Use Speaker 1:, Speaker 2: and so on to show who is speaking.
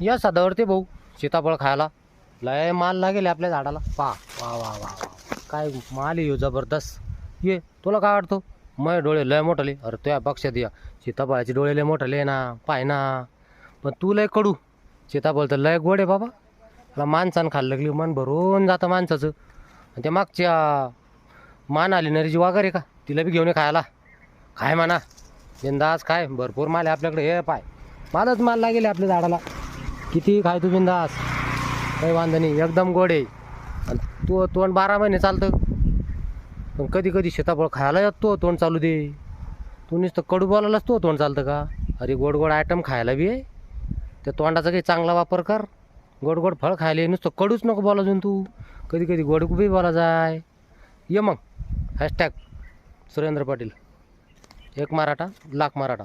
Speaker 1: या सदावरती भाऊ सीताफळ खायला. लय माल लागेल आपल्या झाडाला. पा वा वा वा काय माल येऊ जबरदस्त. ये तुला काय वाटतो? मय डोळे लय मोठाले. अरे तुया पक्षात या. सीताफळाचे डोळे लय मोठाले ना. पाय ना. पण तू लय कडू. सीताफळ तर लय गोड आहे बाबा. मला माणसानं खायला लागली मन भरून जातं माणसाचं. आणि ते मागच्या मान आली नरीची वागर आहे का? तिला बी घेऊन ये खायला. खाय म्हणा. बिंदास काय भरपूर माल आहे आपल्याकडे. हे पाय. मालच माल लागेल आपल्या झाडाला. किती खाय तू बिंदास? काही वांधा नाही एकदम गोड. आहे आणि तू तोंड बारा महिने चालतं. पण कधी कधी सीताफळ खायला येत तो तोंड चालू दे. तू नुसतं कडू बोलायलाच तो तोंड चालतं का? अरे गोड गोड आयटम खायला बी आहे त्या तोंडाचा काही चांगला वापर कर. गोड गोड फळ खायला ये. नुसतं कडूच नको बोला अजून तू. कधी कधी गोड बी बोला जाय. ये मग. हॅशटॅग सुरेंद्र पाटील. एक मराठा लाख मराठा.